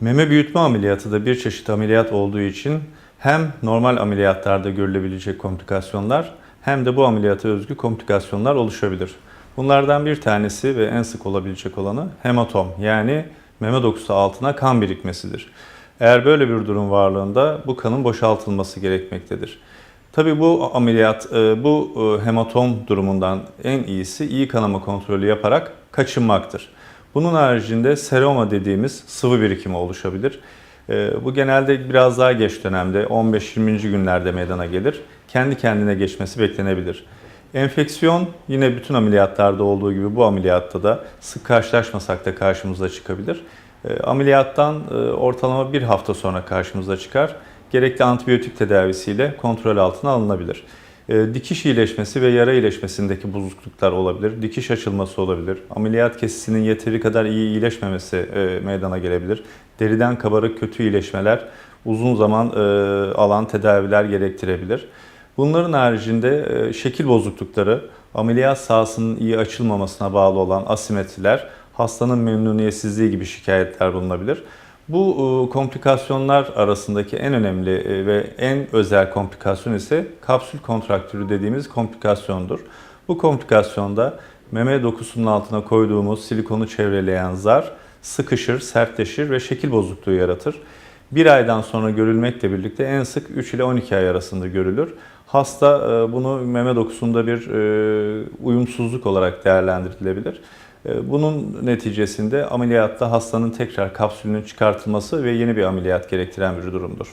Meme büyütme ameliyatı da bir çeşit ameliyat olduğu için hem normal ameliyatlarda görülebilecek komplikasyonlar hem de bu ameliyata özgü komplikasyonlar oluşabilir. Bunlardan bir tanesi ve en sık olabilecek olanı hematom yani meme dokusu altına kan birikmesidir. Eğer böyle bir durum varlığında bu kanın boşaltılması gerekmektedir. Tabii bu ameliyat, e, bu e, hematom durumundan en iyisi iyi kanama kontrolü yaparak kaçınmaktır. Bunun haricinde seroma dediğimiz sıvı birikimi oluşabilir. E, Bu genelde biraz daha geç dönemde 15-20. günlerde meydana gelir. Kendi kendine geçmesi beklenebilir. Enfeksiyon yine bütün ameliyatlarda olduğu gibi bu ameliyatta da sık karşılaşmasak da karşımıza çıkabilir. E, Ameliyattan e, ortalama bir hafta sonra karşımıza çıkar. Gerekli antibiyotik tedavisiyle kontrol altına alınabilir. E, Dikiş iyileşmesi ve yara iyileşmesindeki bozukluklar olabilir. Dikiş açılması olabilir. Ameliyat kesisinin yeteri kadar iyi iyileşmemesi e, meydana gelebilir. Deriden kabarık kötü iyileşmeler uzun zaman e, alan tedaviler gerektirebilir. Bunların haricinde şekil bozuklukları, ameliyat sahasının iyi açılmamasına bağlı olan asimetriler, hastanın memnuniyetsizliği gibi şikayetler bulunabilir. Bu e, komplikasyonlar arasındaki en önemli e, ve en özel komplikasyon ise kapsül kontraktürü dediğimiz komplikasyondur. Bu komplikasyonda meme dokusunun altına koyduğumuz silikonu çevreleyen zar sıkışır, sertleşir ve şekil bozukluğu yaratır. Bir aydan sonra görülmekle birlikte en sık 3 ile 12 ay arasında görülür. Hasta e, bunu meme dokusunda bir uyumsuzluk olarak değerlendirilebilir. E, Bunun neticesinde ameliyatta hastanın tekrar kapsülünün çıkartılması ve yeni bir ameliyat gerektiren bir durumdur.